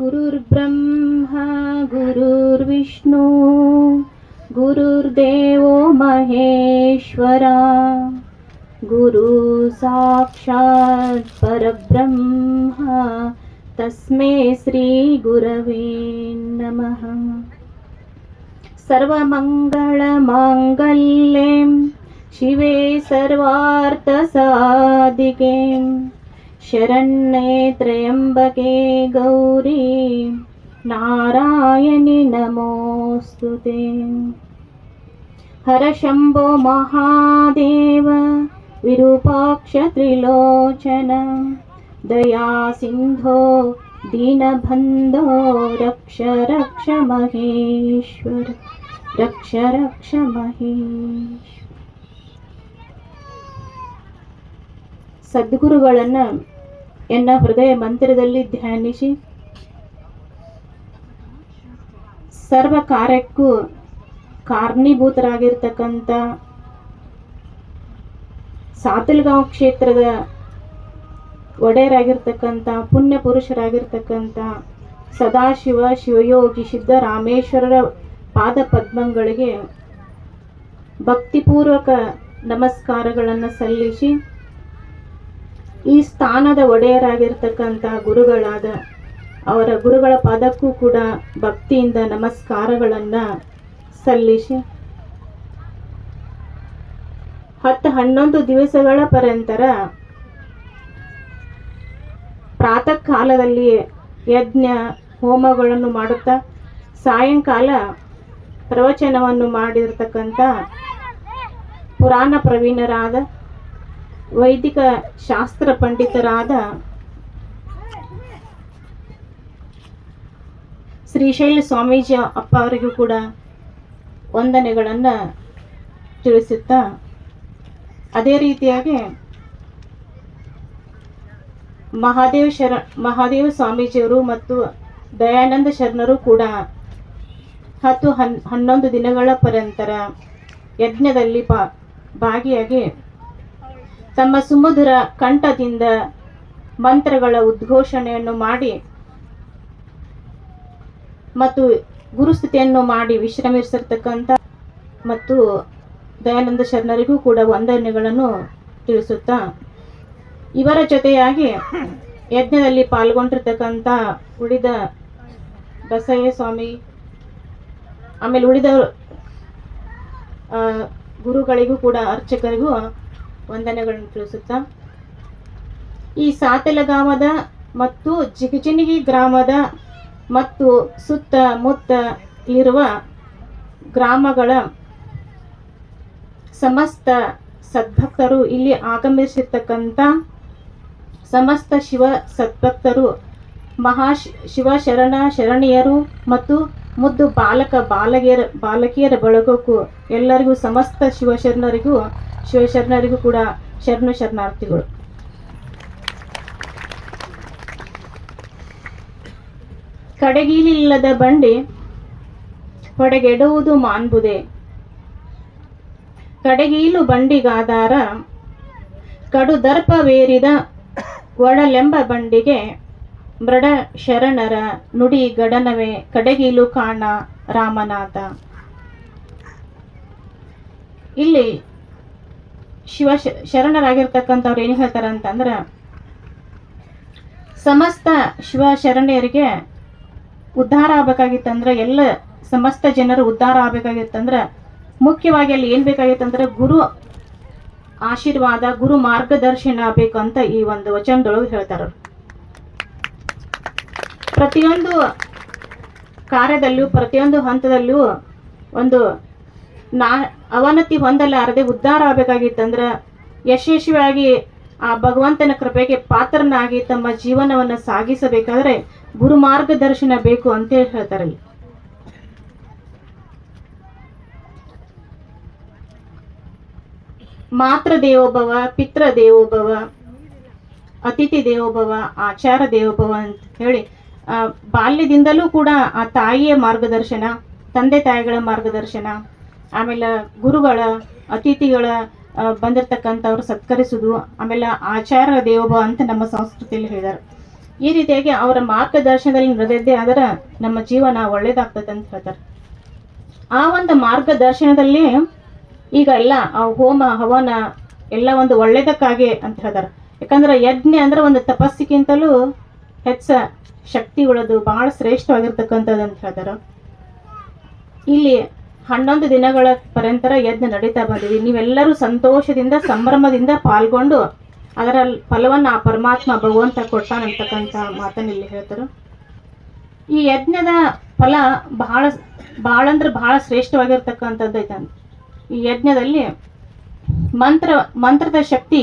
गुरुर्ब्रह्मा गुरुर्विष्णु गुरुर्देवो महेश्वरा गुरु साक्षात् परब्रह्मा तस्मै श्रीगुरवे नमः। सर्वमङ्गलमाङ्गल्ये शिवे सर्वार्थसाधिके शरण्ये त्र्यम्बके गौरी नारायणि नमोऽस्तु ते हर शम्भो महादेव विरूपाक्ष त्रिलोचन दया सिन्धो दीनबन्धो रक्ष रक्ष महेश्वर रक्ष रक्ष महेश्वर ಸದ್ಗುರುಗಳನ್ನು ಎನ್ನ ಹೃದಯ ಮಂತ್ರದಲ್ಲಿ ಧ್ಯಾನಿಸಿ. ಸರ್ವ ಕಾರ್ಯಕ್ಕೂ ಕಾರಣೀಭೂತರಾಗಿರ್ತಕ್ಕಂಥ ಸಾತಲ್ಗಾಂವ್ ಕ್ಷೇತ್ರದ ಒಡೆಯರಾಗಿರ್ತಕ್ಕಂಥ, ಪುಣ್ಯ ಪುರುಷರಾಗಿರ್ತಕ್ಕಂಥ ಸದಾಶಿವ, ಶಿವಯೋಗಿ ಸಿದ್ದರಾಮೇಶ್ವರರ ಪಾದ ಪದ್ಮಗಳಿಗೆ ಭಕ್ತಿಪೂರ್ವಕ ನಮಸ್ಕಾರಗಳನ್ನು ಸಲ್ಲಿಸಿ. ಈ ಸ್ಥಾನದ ಒಡೆಯರಾಗಿರ್ತಕ್ಕಂಥ ಗುರುಗಳಾದ ಅವರ ಗುರುಗಳ ಪದಕ್ಕೂ ಕೂಡ ಭಕ್ತಿಯಿಂದ ನಮಸ್ಕಾರಗಳನ್ನು ಸಲ್ಲಿಸಿ ಹತ್ತು ಹನ್ನೊಂದು ದಿವಸಗಳ ಪರ್ಯಂತರ ಪ್ರಾತಃ ಕಾಲದಲ್ಲಿ ಯಜ್ಞ, ಹೋಮಗಳನ್ನು ಮಾಡುತ್ತಾ, ಸಾಯಂಕಾಲ ಪ್ರವಚನವನ್ನು ಮಾಡಿರ್ತಕ್ಕಂಥ ಪುರಾಣ ಪ್ರವೀಣರಾದ ವೈದಿಕ ಶಾಸ್ತ್ರ ಪಂಡಿತರಾದ ಶ್ರೀಶೈಲ ಸ್ವಾಮೀಜಿ ಅಪ್ಪ ಅವರಿಗೂ ಕೂಡ ವಂದನೆಗಳನ್ನು ತಿಳಿಸುತ್ತಾ ಅದೇ ರೀತಿಯಾಗಿ ಮಹಾದೇವ ಶರ, ಮಹಾದೇವ ಸ್ವಾಮೀಜಿಯವರು ಮತ್ತು ದಯಾನಂದ ಶರಣರು ಕೂಡ ಹತ್ತು ಹನ್, ಹನ್ನೊಂದು ದಿನಗಳ ಪರ್ಯಂತರ ಯಜ್ಞದಲ್ಲಿ ಭಾಗಿಯಾಗಿ ತಮ್ಮ ಸುಮಧುರ ಕಂಠದಿಂದ ಮಂತ್ರಗಳ ಉದ್ಘೋಷಣೆಯನ್ನು ಮಾಡಿ ಮತ್ತು ಗುರುಸ್ಥಿತಿಯನ್ನು ಮಾಡಿ ವಿಶ್ರಮಿಸಿರ್ತಕ್ಕಂಥ ಮತ್ತು ದಯಾನಂದ ಶರಣರಿಗೂ ಕೂಡ ವಂದನೆಗಳನ್ನು ತಿಳಿಸುತ್ತಾ, ಇವರ ಜೊತೆಯಾಗಿ ಯಜ್ಞದಲ್ಲಿ ಪಾಲ್ಗೊಂಡಿರ್ತಕ್ಕಂಥ ಉಳಿದ ಬಸಯ್ಯ ಸ್ವಾಮಿ ಆಮೇಲೆ ಉಳಿದ ಗುರುಗಳಿಗೂ ಕೂಡ ಅರ್ಚಕರಿಗೂ ವಂದನೆಗಳನ್ನು ತಿಳಿಸುತ್ತಾ, ಈ ಸಾತೆಲಗಾಮದ ಮತ್ತು ಜಿಗಜಿಣಗಿ ಗ್ರಾಮದ ಮತ್ತು ಸುತ್ತಮುತ್ತ ಇರುವ ಗ್ರಾಮಗಳ ಸಮಸ್ತ ಸದ್ಭಕ್ತರು ಇಲ್ಲಿ ಆಗಮಿಸಿರ್ತಕ್ಕಂಥ ಸಮಸ್ತ ಶಿವ ಸದ್ಭಕ್ತರು, ಮಹಾ ಶಿವ ಶರಣ ಶರಣಿಯರು ಮತ್ತು ಮುದ್ದು ಬಾಲಕ, ಬಾಲಕಿಯರ ಬಾಲಕಿಯರ ಬಳಗಕ್ಕೂ ಎಲ್ಲರಿಗೂ ಸಮಸ್ತ ಶಿವಶರಣರಿಗೂ ಶಿವಶರಣರಿಗೂ ಕೂಡ ಶರಣು ಶರಣಾರ್ಥಿಗಳು. ಕಡೆಗೀಲಿಲ್ಲದ ಬಂಡಿ ಹೊಡೆಗೆಡುವುದು ಮಾನ್ಬುದೆ. ಕಡೆಗೀಲು ಬಂಡಿಗಾದಾರ ಕಡು ದರ್ಪವೇರಿದ ಒಡಲೆಂಬ ಬಂಡಿಗೆ ಮೃಡ ಶರಣರ ನುಡಿ ಗಡನವೇ ಕಡೆಗೀಲು ಕಾಣ ರಾಮನಾಥ. ಇಲ್ಲಿ ಶಿವ ಶರಣರಾಗಿರ್ತಕ್ಕಂಥವ್ರು ಏನು ಹೇಳ್ತಾರೆ ಅಂತಂದ್ರೆ, ಸಮಸ್ತ ಶಿವ ಶರಣೆಯರಿಗೆ ಉದ್ಧಾರ ಆಗ್ಬೇಕಾಗಿತ್ತಂದ್ರೆ ಎಲ್ಲ ಸಮಸ್ತ ಜನರು ಉದ್ಧಾರ ಆಗ್ಬೇಕಾಗಿತ್ತಂದ್ರೆ ಮುಖ್ಯವಾಗಿ ಅಲ್ಲಿ ಏನ್ ಬೇಕಾಗಿತ್ತಂದ್ರೆ ಗುರು ಆಶೀರ್ವಾದ, ಗುರು ಮಾರ್ಗದರ್ಶನ ಬೇಕಂತ ಈ ಒಂದು ವಚನದೊಳಗೆ ಹೇಳ್ತಾರ ಪ್ರತಿಯೊಂದು ಕಾರ್ಯದಲ್ಲೂ, ಪ್ರತಿಯೊಂದು ಹಂತದಲ್ಲೂ ಒಂದು ನಾ, ಅವನತಿ ಹೊಂದಲಾರದೆ ಉದ್ಧಾರ ಆಗಬೇಕಾಗಿತ್ತಂದ್ರೆ, ಯಶಸ್ವಿಯಾಗಿ ಆ ಭಗವಂತನ ಕೃಪೆಗೆ ಪಾತ್ರನಾಗಿ ತಮ್ಮ ಜೀವನವನ್ನು ಸಾಗಿಸಬೇಕಾದ್ರೆ ಗುರು ಮಾರ್ಗದರ್ಶನ ಬೇಕು ಅಂತೇಳಿ ಹೇಳ್ತಾರೆ. ಮಾತೃ ದೇವೋಭವ ಪಿತೃ ದೇವೋಭವ ಅತಿಥಿ ದೇವೋಭವ ಆಚಾರ ದೇವೋಭವ ಅಂತ ಹೇಳಿ ಬಾಲ್ಯದಿಂದಲೂ ಕೂಡ ಆ ತಾಯಿಯ ಮಾರ್ಗದರ್ಶನ, ತಂದೆ ತಾಯಿಗಳ ಮಾರ್ಗದರ್ಶನ, ಆಮೇಲೆ ಗುರುಗಳ, ಅತಿಥಿಗಳ ಬಂದಿರತಕ್ಕಂಥವ್ರು ಸತ್ಕರಿಸುವುದು ಆಮೇಲೆ ಆಚಾರ ದೇವೋಭವ ಅಂತ ನಮ್ಮ ಸಂಸ್ಕೃತಿಯಲ್ಲಿ ಹೇಳಿದ್ದಾರೆ ಈ ರೀತಿಯಾಗಿ ಅವರ ಮಾರ್ಗದರ್ಶನದಲ್ಲಿ ನಡೆದಿದ್ದೇ ಆದರೆ ನಮ್ಮ ಜೀವನ ಒಳ್ಳೇದಾಗ್ತದೆ ಅಂತ ಹೇಳ್ತಾರೆ. ಆ ಒಂದು ಮಾರ್ಗದರ್ಶನದಲ್ಲಿ ಈಗ ಎಲ್ಲ ಆ ಹೋಮ, ಹವನ ಎಲ್ಲ ಒಂದು ಒಳ್ಳೇದಕ್ಕಾಗಿ ಅಂತ ಹೇಳ್ತಾರೆ. ಯಾಕಂದ್ರೆ ಯಜ್ಞ ಅಂದ್ರೆ ಒಂದು ತಪಸ್ಸಿಗಿಂತಲೂ ಹೆಚ್ಚ ಶಕ್ತಿ ಉಳೋದು ಬಹಳ ಶ್ರೇಷ್ಠವಾಗಿರ್ತಕ್ಕಂಥದ್ದು ಅಂತ ಹೇಳ್ತಾರೆ. ಇಲ್ಲಿ ಹನ್ನೊಂದು ದಿನಗಳ ಪರ್ಯಂತರ ಯಜ್ಞ ನಡೀತಾ ಬಂದಿದೆ. ನೀವೆಲ್ಲರೂ ಸಂತೋಷದಿಂದ, ಸಂಭ್ರಮದಿಂದ ಪಾಲ್ಗೊಂಡು ಅದರ ಫಲವನ್ನು ಆ ಪರಮಾತ್ಮ ಭಗವಂತ ಕೊಟ್ಟಾನಂತಕ್ಕಂಥ ಮಾತನ್ನು ಇಲ್ಲಿ ಹೇಳ್ತಾರೆ. ಈ ಯಜ್ಞದ ಫಲ ಬಹಳ ಬಹಳ ಅಂದ್ರೆ ಬಹಳ ಶ್ರೇಷ್ಠವಾಗಿರ್ತಕ್ಕಂಥದ್ದು ಐತೆ ಈ ಯಜ್ಞದಲ್ಲಿ ಮಂತ್ರ, ಮಂತ್ರದ ಶಕ್ತಿ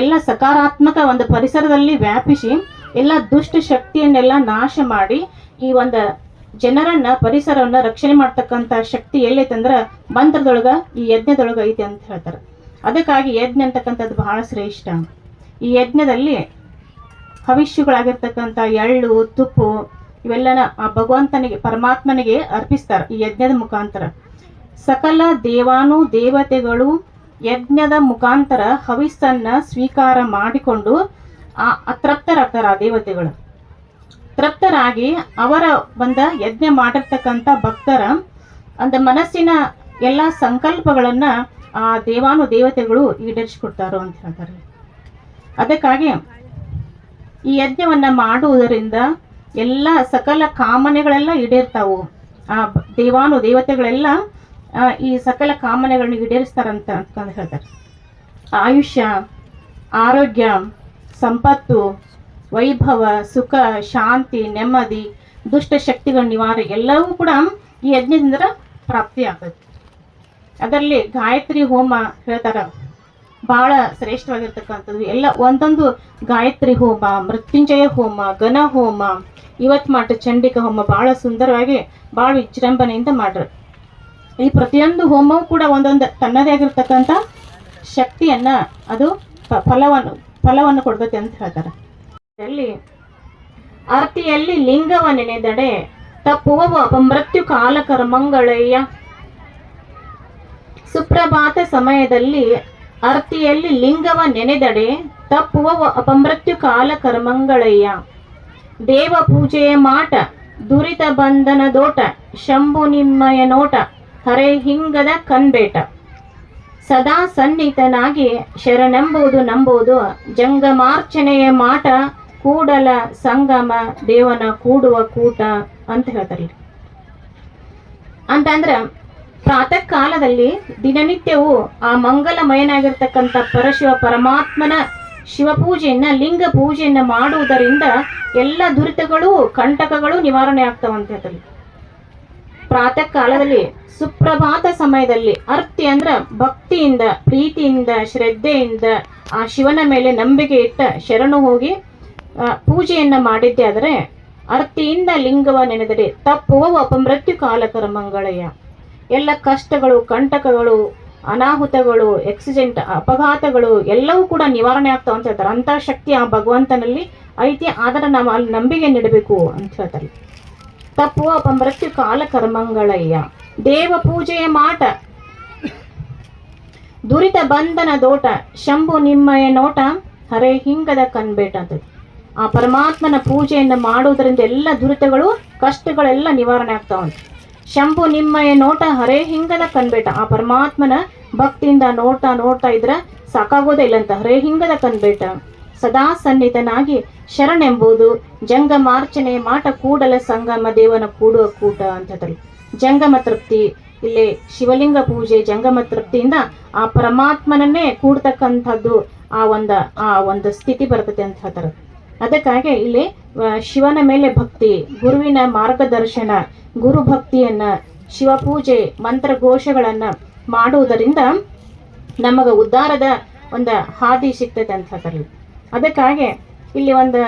ಎಲ್ಲ ಸಕಾರಾತ್ಮಕ ಒಂದು ಪರಿಸರದಲ್ಲಿ ವ್ಯಾಪಿಸಿ ಎಲ್ಲ ದುಷ್ಟ ಶಕ್ತಿಯನ್ನೆಲ್ಲ ನಾಶ ಮಾಡಿ ಈ ಒಂದು ಜನರನ್ನ, ಪರಿಸರವನ್ನ ರಕ್ಷಣೆ ಮಾಡ್ತಕ್ಕಂತ ಶಕ್ತಿ ಎಲ್ಲೈತಂದ್ರ ಮಂತ್ರದೊಳಗ, ಈ ಯಜ್ಞದೊಳಗ ಐತಿ ಅಂತ ಹೇಳ್ತಾರೆ. ಅದಕ್ಕಾಗಿ ಯಜ್ಞ ಅಂತಕ್ಕಂಥದ್ದು ಬಹಳ ಶ್ರೇಷ್ಠ. ಈ ಯಜ್ಞದಲ್ಲಿ ಹವಿಷ್ಯಗಳಾಗಿರ್ತಕ್ಕಂಥ ಎಳ್ಳು, ತುಪ್ಪು ಇವೆಲ್ಲನ ಆ ಭಗವಂತನಿಗೆ, ಪರಮಾತ್ಮನಿಗೆ ಅರ್ಪಿಸ್ತಾರೆ ಈ ಯಜ್ಞದ ಮುಖಾಂತರ. ಸಕಲ ದೇವಾನು ದೇವತೆಗಳು ಯಜ್ಞದ ಮುಖಾಂತರ ಹವಿಸ್ಸನ್ನ ಸ್ವೀಕಾರ ಮಾಡಿಕೊಂಡು ಆ ತೃಪ್ತರಾಗ್ತಾರೆ ಆ ದೇವತೆಗಳು. ತೃಪ್ತರಾಗಿ ಅವರ ಬಂದ ಯಜ್ಞ ಮಾಡಿರ್ತಕ್ಕಂಥ ಭಕ್ತರ ಅಂದ ಮನಸ್ಸಿನ ಎಲ್ಲ ಸಂಕಲ್ಪಗಳನ್ನು ಆ ದೇವಾನು ದೇವತೆಗಳು ಈಡೇರಿಸಿಕೊಡ್ತಾರೋ ಅಂತ ಹೇಳ್ತಾರೆ. ಅದಕ್ಕಾಗಿ ಈ ಯಜ್ಞವನ್ನು ಮಾಡುವುದರಿಂದ ಎಲ್ಲ ಸಕಲ ಕಾಮನೆಗಳೆಲ್ಲ ಈಡೇರ್ತಾವು. ಆ ದೇವಾನು ದೇವತೆಗಳೆಲ್ಲ ಈ ಸಕಲ ಕಾಮನೆಗಳನ್ನ ಈಡೇರಿಸ್ತಾರಂತ ಅಂತ ಹೇಳ್ತಾರೆ. ಆಯುಷ್ಯ, ಆರೋಗ್ಯ ಸಂಪತ್ತು, ವೈಭವ, ಸುಖ, ಶಾಂತಿ, ನೆಮ್ಮದಿ, ದುಷ್ಟ ಶಕ್ತಿಗಳ ನಿವಾರಣೆ ಎಲ್ಲವೂ ಕೂಡ ಈ ಯಜ್ಞದಿಂದ ಪ್ರಾಪ್ತಿ ಆಗ್ತದೆ. ಅದರಲ್ಲಿ ಗಾಯತ್ರಿ ಹೋಮ ಹೇಳ್ತಾರೆ. ಬಹಳ ಶ್ರೇಷ್ಠವಾಗಿರ್ತಕ್ಕಂಥದ್ದು. ಎಲ್ಲ ಒಂದೊಂದು ಗಾಯತ್ರಿ ಹೋಮ, ಮೃತ್ಯುಂಜಯ ಹೋಮ, ಘನ ಹೋಮ, ಇವತ್ತು ಮಾಟ ಚಂಡಿಕ ಹೋಮ ಬಹಳ ಸುಂದರವಾಗಿ, ಬಹಳ ವಿಜೃಂಭಣೆಯಿಂದ ಮಾಡ್ರು. ಈ ಪ್ರತಿಯೊಂದು ಹೋಮವೂ ಕೂಡ ಒಂದೊಂದು ತನ್ನದೇ ಆಗಿರ್ತಕ್ಕಂಥ ಶಕ್ತಿಯನ್ನ ಅದು ಫಲವನ್ನು ಫಲವನ್ನು ಕೊಡ್ಬೇಕು ಅಂತ ಹೇಳ್ತಾರೆ. ಅಲ್ಲಿ ಅರ್ತಿಯಲ್ಲಿ ಲಿಂಗವ ನೆನೆದಡೆ ತಪ್ಪುವ ಕಾಲ ಕರ್ಮಂಗಳಯ್ಯ ಸುಪ್ರಭಾತ ಸಮಯದಲ್ಲಿ ಅರ್ತಿಯಲ್ಲಿ ಲಿಂಗವ ನೆನೆದಡೆ ತಪ್ಪುವ ಅಪಮೃತ್ಯು ಕಾಲ ಕರ್ಮಂಗಳಯ್ಯ ದೇವ ಪೂಜೆಯ ಮಾಟ, ದುರಿತ ಬಂಧನದೋಟ ಶಂಭು ನಿಮ್ಮಯ ನೋಟ ಹರೆ ಹಿಂಗದ ಕನ್ಬೇಟ. ಸದಾ ಸನ್ನಿಹಿತನಾಗಿ ಶರಣೆಂಬುದು ನಂಬುವುದು. ಜಂಗಮಾರ್ಚನೆಯ ಮಾಟ ಕೂಡಲ ಸಂಗಮ, ದೇವನ ಕೂಡುವ ಕೂಟ ಅಂತ ಹೇಳ್ತಾರೆ ಅಂತಂದ್ರ ಪ್ರಾತಃ ಕಾಲದಲ್ಲಿ ದಿನನಿತ್ಯವೂ ಆ ಮಂಗಲಮಯನಾಗಿರ್ತಕ್ಕಂಥ ಪರಶಿವ ಪರಮಾತ್ಮನ ಶಿವಪೂಜೆಯನ್ನ, ಲಿಂಗ ಪೂಜೆಯನ್ನ ಮಾಡುವುದರಿಂದ ಎಲ್ಲ ದುರಿತಗಳು, ಕಂಟಕಗಳು ನಿವಾರಣೆ ಆಗ್ತಾವಂತ ಹೇಳ್ತಾರೆ ಪ್ರಾತಃ ಕಾಲದಲ್ಲಿ ಸುಪ್ರಭಾತ ಸಮಯದಲ್ಲಿ ಅರ್ತಿ ಅಂದ್ರ ಭಕ್ತಿಯಿಂದ, ಪ್ರೀತಿಯಿಂದ, ಶ್ರದ್ಧೆಯಿಂದ ಆ ಶಿವನ ಮೇಲೆ ನಂಬಿಕೆ ಇಟ್ಟ ಶರಣು ಹೋಗಿ ಪೂಜೆಯನ್ನು ಮಾಡಿದ್ದೆ ಆದರೆ ಅರ್ತಿಯಿಂದ ಲಿಂಗವ ನೆನೆದರೆ ತಪ್ಪುವ ಅಪಮೃತ್ಯು ಕಾಲಕರ ಮಂಗಳಯ್ಯ ಎಲ್ಲ ಕಷ್ಟಗಳು, ಕಂಟಕಗಳು, ಅನಾಹುತಗಳು ಎಕ್ಸಿಡೆಂಟ್ ಅಪಘಾತಗಳು ಎಲ್ಲವೂ ಕೂಡ ನಿವಾರಣೆ ಆಗ್ತಾವ ಅಂತ ಹೇಳ್ತಾರೆ. ಅಂತ ಶಕ್ತಿ ಆ ಭಗವಂತನಲ್ಲಿ ಐತಿ, ಆದರೆ ನಾವು ಅಲ್ಲಿ ನಂಬಿಕೆ ನೀಡಬೇಕು ಅಂತ ಹೇಳ್ತಾರೆ. ತಪ್ಪುವ ಅಪಮೃತ್ಯು ಕಾಲ ಕರ್ಮಂಗಳಯ್ಯ ದೇವ ಪೂಜೆಯ ಮಾಟ. ದುರಿತ ಬಂಧನ ದೋಟ. ಶಂಭು ನಿಮ್ಮಯ ನೋಟ. ಹರೆ ಹಿಂಗದ ಕನ್ಬೇಟ ಅಂತ ಆ ಪರಮಾತ್ಮನ ಪೂಜೆಯನ್ನು ಮಾಡುವುದರಿಂದ ಎಲ್ಲ ದುರಿತಗಳು, ಕಷ್ಟಗಳೆಲ್ಲ ನಿವಾರಣೆ ಆಗ್ತಾವಂತೆ ಶಂಭು ನಿಮ್ಮಯ ನೋಟ, ಹರೇ ಹಿಂಗದ ಕನ್ಬೇಟ ಆ ಪರಮಾತ್ಮನ ಭಕ್ತಿಯಿಂದ ನೋಡ್ತಾ ನೋಡ್ತಾ ಇದ್ರ ಸಾಕಾಗೋದೇ ಇಲ್ಲ ಅಂತ ಹರೇ ಹಿಂಗದ ಕನ್ಬೇಟ ಸದಾ ಸನ್ನಿಧನಾಗಿ ಶರಣೆಂಬುದು ಜಂಗಮಾರ್ಚನೆ ಮಾಟ ಕೂಡಲ ಸಂಗಮ ದೇವನ ಕೂಡುವ ಕೂಟ ಅಂತ ಹೇಳಿ ಜಂಗಮ ತೃಪ್ತಿ, ಇಲ್ಲಿ ಶಿವಲಿಂಗ ಪೂಜೆ ಜಂಗಮ ತೃಪ್ತಿಯಿಂದ ಆ ಪರಮಾತ್ಮನನ್ನೇ ಕೂಡ್ತಕ್ಕಂಥದ್ದು ಆ ಒಂದು ಆ ಒಂದು ಸ್ಥಿತಿ ಬರ್ತದೆ ಅಂತ ಹೇಳ್ತಾರೆ ಅದಕ್ಕಾಗಿ ಇಲ್ಲಿ ಶಿವನ ಮೇಲೆ ಭಕ್ತಿ, ಗುರುವಿನ ಮಾರ್ಗದರ್ಶನ, ಗುರು ಭಕ್ತಿಯನ್ನ ಶಿವಪೂಜೆ ಮಂತ್ರಘೋಷಗಳನ್ನ ಮಾಡುವುದರಿಂದ ನಮಗ ಉದ್ಧಾರದ ಒಂದು ಹಾದಿ ಸಿಗ್ತದೆ ಅಂತ ಹೇಳ್ತಾರೆ ಅದಕ್ಕಾಗಿ ಇಲ್ಲಿ ಒಂದು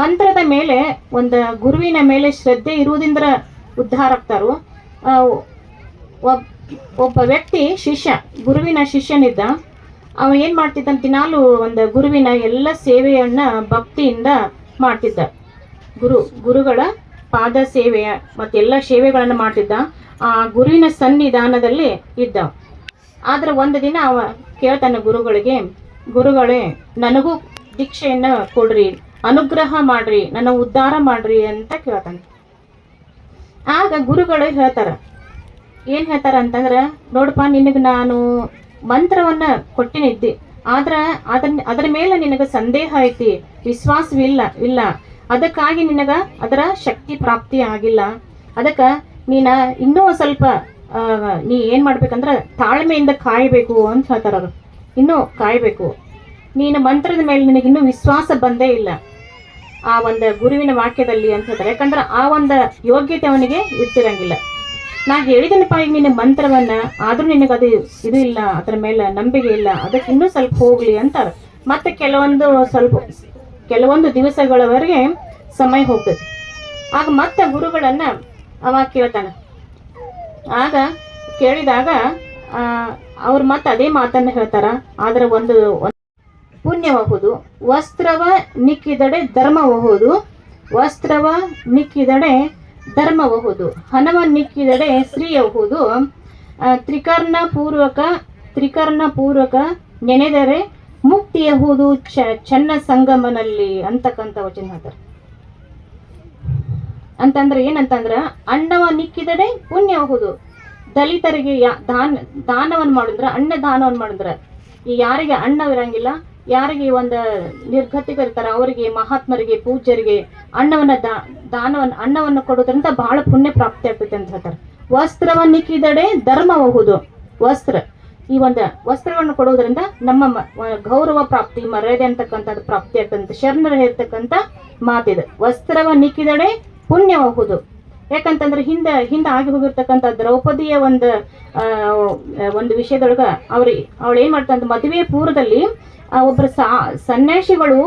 ಮಂತ್ರದ ಮೇಲೆ, ಒಂದು ಗುರುವಿನ ಮೇಲೆ ಶ್ರದ್ಧೆ ಇರುವುದರಿಂದ ಉದ್ಧಾರ ಆಗ್ತಾರು ಒಬ್ಬ ವ್ಯಕ್ತಿ ಶಿಷ್ಯ, ಗುರುವಿನ ಶಿಷ್ಯನಿದ್ದ. ಅವ ಏನು ಮಾಡ್ತಿದ್ದ ದಿನಾಲು ಒಂದು ಗುರುವಿನ ಎಲ್ಲ ಸೇವೆಯನ್ನ ಭಕ್ತಿಯಿಂದ ಮಾಡ್ತಿದ್ದ. ಗುರು, ಗುರುಗಳ ಪಾದ ಸೇವೆಯ ಮತ್ತೆಲ್ಲ ಸೇವೆಗಳನ್ನು ಮಾಡ್ತಿದ್ದ. ಆ ಗುರುವಿನ ಸನ್ನಿಧಾನದಲ್ಲಿ ಇದ್ದ. ಆದರೆ ಒಂದು ದಿನ ಅವ ಕೇಳ್ತಾನೆ ಗುರುಗಳಿಗೆ ಗುರುಗಳೇ, ನನಗೂ ದೀಕ್ಷೆಯನ್ನು ಕೊಡ್ರಿ, ಅನುಗ್ರಹ ಮಾಡ್ರಿ, ನನ್ನ ಉದ್ಧಾರ ಮಾಡ್ರಿ ಅಂತ ಕೇಳ್ತಾನೆ. ಆಗ ಗುರುಗಳು ಹೇಳ್ತಾರ, ಏನ್ ಹೇಳ್ತಾರ ಅಂತಂದ್ರ, ನೋಡಪ್ಪ, ನಿನಗೆ ನಾನು ಮಂತ್ರವನ್ನ ಕೊಟ್ಟಿನಿದ್ದೆ, ಆದ್ರ ಅದನ್ನ ಅದರ ಮೇಲೆ ನಿನಗೆ ಸಂದೇಹ ಐತಿ ವಿಶ್ವಾಸವಿಲ್ಲ ಇಲ್ಲ ಅದಕ್ಕಾಗಿ ನಿನಗ ಅದರ ಶಕ್ತಿ ಪ್ರಾಪ್ತಿ ಆಗಿಲ್ಲ. ಅದಕ್ಕ ನೀನ ಇನ್ನೂ ಸ್ವಲ್ಪ ನೀ ಏನ್ ಮಾಡ್ಬೇಕಂದ್ರ ತಾಳ್ಮೆಯಿಂದ ಕಾಯಬೇಕು ಅಂತ ಹೇಳ್ತಾರ ಅವ್ರು. ಇನ್ನೂ ಕಾಯಬೇಕು. ನೀನು ಮಂತ್ರದ ಮೇಲೆ ನಿನಗೆ ಇನ್ನೂ ವಿಶ್ವಾಸ ಬಂದೇ ಇಲ್ಲ. ಆ ಒಂದು ಗುರುವಿನ ವಾಕ್ಯದಲ್ಲಿ ಅಂತ ಹೇಳ್ತಾರೆ. ಯಾಕಂದ್ರೆ ಆ ಒಂದು ಯೋಗ್ಯತೆ ಅವನಿಗೆ ಇರ್ತಿರಂಗಿಲ್ಲ. ನಾ ಹೇಳಿದನಪ್ಪ, ಈಗ ನಿನ್ನ ಮಂತ್ರವನ್ನ, ಆದ್ರೂ ಅದು ಇದು ಇಲ್ಲ, ಅದ್ರ ಮೇಲೆ ನಂಬಿಕೆ ಇಲ್ಲ, ಅದಕ್ಕೆ ಇನ್ನೂ ಸ್ವಲ್ಪ ಹೋಗ್ಲಿ ಅಂತಾರೆ. ಮತ್ತೆ ಕೆಲವೊಂದು ಸ್ವಲ್ಪ, ಕೆಲವೊಂದು ದಿವಸಗಳವರೆಗೆ ಸಮಯ ಹೋಗ್ತದೆ. ಆಗ ಮತ್ತೆ ಗುರುಗಳನ್ನ ಅವ ಕೇಳ್ತಾನೆ. ಆಗ ಕೇಳಿದಾಗ ಅವ್ರು ಮತ್ತೆ ಅದೇ ಮಾತನ್ನ ಹೇಳ್ತಾರ. ಆದ್ರೆ ಒಂದು ಪುಣ್ಯವಹುದು ವಸ್ತ್ರವ ನಿಕ್ಕಿದಡೆ ಧರ್ಮಬಹುದು ವಸ್ತ್ರವ ನಿಕ್ಕಿದಡೆ ಧರ್ಮಬಹುದು ಹಣವ ನಿಕ್ಕಿದಡೆ ಸ್ತ್ರೀಯಬಹುದು ತ್ರಿಕರ್ಣ ಪೂರ್ವಕ ತ್ರಿಕರ್ಣ ಪೂರ್ವಕ ನೆನೆದರೆ ಮುಕ್ತಿಯಹುದು ಚ ಚನ್ನ ಸಂಗಮನಲ್ಲಿ ಅಂತಕ್ಕಂಥ ವಚನ ಹೇಳ್ತಾರೆ. ಅಂತಂದ್ರೆ ಏನಂತಂದ್ರ, ಅಣ್ಣವ ನಿಕ್ಕಿದಡೆ ಪುಣ್ಯಬಹುದು ದಲಿತರಿಗೆ ಯಾ- ದಾನ ದಾನವನ್ನು ಮಾಡಿದ್ರ ಅನ್ನ ದಾನವನ್ನು ಮಾಡಿದ್ರ. ಈ ಯಾರಿಗೆ ಅನ್ನವಿರಂಗಿಲ್ಲ ಯಾರಿಗೆ ಒಂದು ನಿರ್ಗತಿಕರಿರ್ತಾರ ಅವರಿಗೆ, ಮಹಾತ್ಮರಿಗೆ, ಪೂಜ್ಯರಿಗೆ ಅನ್ನವನ್ನ ದಾ ದಾನವನ್ನು ಅನ್ನವನ್ನು ಕೊಡೋದ್ರಿಂದ ಬಹಳ ಪುಣ್ಯ ಪ್ರಾಪ್ತಿ ಆಗ್ತೈತೆ ಅಂತ ಹೇಳ್ತಾರೆ. ವಸ್ತ್ರವನ್ನಿಕ್ಕಿದಡೆ ಧರ್ಮಬಹುದು ವಸ್ತ್ರ. ಈ ಒಂದು ವಸ್ತ್ರವನ್ನು ಕೊಡೋದ್ರಿಂದ ನಮ್ಮ ಗೌರವ ಪ್ರಾಪ್ತಿ, ಮರ್ಯಾದೆ ಅಂತಕ್ಕಂಥದ್ದು ಪ್ರಾಪ್ತಿ ಆಗ್ತಂತ ಶರಣರು ಹೇಳ್ತಕ್ಕಂಥ ಮಾತಿದೆ. ವಸ್ತ್ರವನ್ನಿಕ್ಕಿದಡೆ ಪುಣ್ಯಬಹುದು ಯಾಕಂತಂದ್ರೆ ಹಿಂದೆ ಹಿಂದೆ ಆಗಿ ಹೋಗಿರ್ತಕ್ಕಂಥ ದ್ರೌಪದಿಯ ಒಂದು ಒಂದು ವಿಷಯದೊಳಗ ಅವ್ರಿ, ಅವಳು ಏನ್ ಮಾಡ್ತಂದ್ರೆ ಮದುವೆ ಪೂರ್ವದಲ್ಲಿ ಒಬ್ಬರು ಸಾ, ಸನ್ಯಾಸಿಗಳು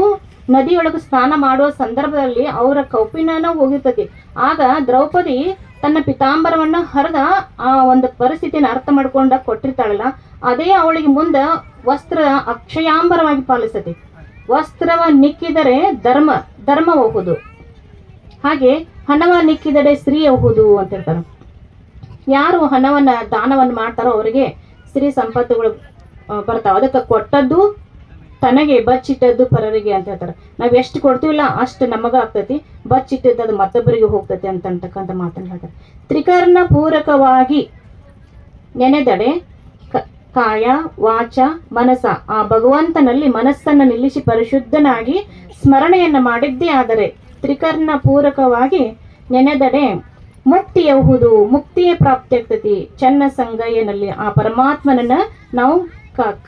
ನದಿಯೊಳಗೆ ಸ್ನಾನ ಮಾಡುವ ಸಂದರ್ಭದಲ್ಲಿ ಅವರ ಕೌಪಿನ ಹೋಗಿರ್ತತಿ. ಆಗ ದ್ರೌಪದಿ ತನ್ನ ಪಿತಾಂಬರವನ್ನ ಹರಿದ ಆ ಒಂದು ಪರಿಸ್ಥಿತಿನ ಅರ್ಥ ಮಾಡ್ಕೊಂಡ ಕೊಟ್ಟಿರ್ತಾಳಲ್ಲ, ಅದೇ ಅವಳಿಗೆ ಮುಂದೆ ವಸ್ತ್ರ ಅಕ್ಷಯಾಂಬರವಾಗಿ ಪಾಲಿಸತಿ ವಸ್ತ್ರವ ನಿಕ್ಕಿದರೆ ಧರ್ಮ ಧರ್ಮ ಹೋಗುದು ಹಾಗೆ ಹಣವ ನಿಕ್ಕಿದಡೆ ಸ್ತ್ರೀ ಹೋಗುದು ಅಂತ ಹೇಳ್ತಾರೆ. ಯಾರು ಹಣವನ್ನ, ದಾನವನ್ನು ಮಾಡ್ತಾರೋ ಅವರಿಗೆ ಸ್ತ್ರೀ ಸಂಪತ್ತುಗಳು ಬರ್ತಾವ. ಅದಕ್ಕೆ ಕೊಟ್ಟದ್ದು ತನಗೆ, ಬಚ್ಚಿಟ್ಟದ್ದು ಪರರಿಗೆ ಅಂತ ಹೇಳ್ತಾರೆ. ನಾವ್ ಎಷ್ಟು ಕೊಡ್ತೀವಿಲ್ಲ ಅಷ್ಟು ನಮಗ ಆಗ್ತೈತಿ ಬಚ್ಚಿಟ್ಟದ್ದು ಅದು ಮತ್ತೊಬ್ಬರಿಗೆ ಹೋಗ್ತೈತಿ ಅಂತ ಅಂತಕ್ಕಂಥ ಮಾತನ್ನ ಹೇಳ್ತಾರೆ. ತ್ರಿಕರ್ಣ ಪೂರಕವಾಗಿ ನೆನೆದಡೆ ಕಾಯ, ವಾಚ ಮನಸ ಆ ಭಗವಂತನಲ್ಲಿ ಮನಸ್ಸನ್ನು ನಿಲ್ಲಿಸಿ ಪರಿಶುದ್ಧನಾಗಿ ಸ್ಮರಣೆಯನ್ನ ಮಾಡಿದ್ದೇ ಆದರೆ ತ್ರಿಕರ್ಣ ಪೂರಕವಾಗಿ ನೆನೆದಡೆ ಮುಕ್ತಿಯಹುದು ಮುಕ್ತಿಯ ಪ್ರಾಪ್ತಿ ಆಗ್ತತಿ ಚನ್ನ ಸಂಗಯ್ಯನಲ್ಲಿ ಆ ಪರಮಾತ್ಮನನ್ನ ನಾವು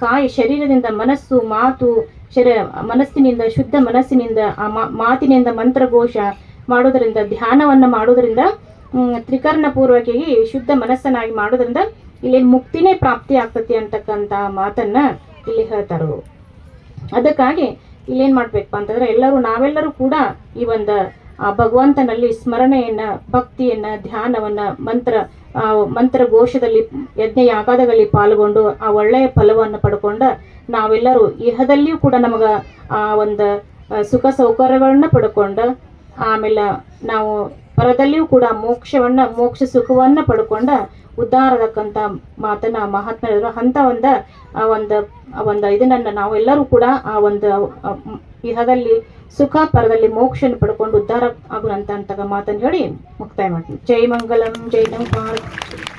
ಕಾಯ ಶರೀರದಿಂದ ಮನಸ್ಸು, ಮಾತು, ಶರೀರ, ಮನಸ್ಸಿನಿಂದ, ಶುದ್ಧ ಮನಸ್ಸಿನಿಂದ, ಆ ಮಾತಿನಿಂದ ಮಂತ್ರಘೋಷ ಮಾಡೋದರಿಂದ ಧ್ಯಾನವನ್ನು ಮಾಡೋದರಿಂದ ತ್ರಿಕರ್ಣ ಪೂರ್ವಕಿಗೆ ಶುದ್ಧ ಮನಸ್ಸನ್ನಾಗಿ ಮಾಡೋದ್ರಿಂದ ಇಲ್ಲಿ ಮುಕ್ತಿನೇ ಪ್ರಾಪ್ತಿ ಆಗ್ತತಿ ಅಂತಕ್ಕಂಥ ಮಾತನ್ನ ಇಲ್ಲಿ ಹೇಳ್ತಾರೋ. ಅದಕ್ಕಾಗಿ ಇಲ್ಲೇನ್ ಮಾಡಬೇಕು ಅಂತಂದ್ರೆ ಎಲ್ಲರೂ ನಾವೆಲ್ಲರೂ ಕೂಡ ಈ ಒಂದು ಭಗವಂತನಲ್ಲಿ ಸ್ಮರಣೆಯನ್ನ, ಭಕ್ತಿಯನ್ನ, ಧ್ಯಾನವನ್ನ, ಮಂತ್ರ ಮಂತ್ರ ಘೋಷದಲ್ಲಿ ಯಜ್ಞ ಯಾಗಾದಗಳಲ್ಲಿ ಪಾಲ್ಗೊಂಡು ಆ ಒಳ್ಳೆಯ ಫಲವನ್ನು ಪಡ್ಕೊಂಡ ನಾವೆಲ್ಲರೂ ಇಹದಲ್ಲಿಯೂ ಕೂಡ ನಮಗ ಆ ಒಂದು ಸುಖ ಸೌಕರ್ಯಗಳನ್ನ ಪಡ್ಕೊಂಡು ಆಮೇಲೆ ನಾವು ಪರದಲ್ಲಿಯೂ ಕೂಡ ಮೋಕ್ಷವನ್ನ, ಮೋಕ್ಷ ಸುಖವನ್ನ ಪಡ್ಕೊಂಡ ಉದ್ಧಾರದಕ್ಕಂತ ಮಾತನ್ನ ಮಹಾತ್ಮ ಹೇಳಿದ್ರು ಅಂತ ಒಂದ, ಆ ಒಂದು ಒಂದು ಇದನ್ನ ನಾವೆಲ್ಲರೂ ಕೂಡ ಆ ಒಂದು ಇಹದಲ್ಲಿ ಸುಖ ಪರದಲ್ಲಿ ಮೋಕ್ಷನ ಪಡ್ಕೊಂಡು ಉದ್ಧಾರ ಆಗುವಂತ ಮಾತನ್ನು ಹೇಳಿ ಮುಕ್ತಾಯ ಮಾಡ್ತೀನಿ. ಜೈ ಮಂಗಲಂ, ಜೈ ನಮ್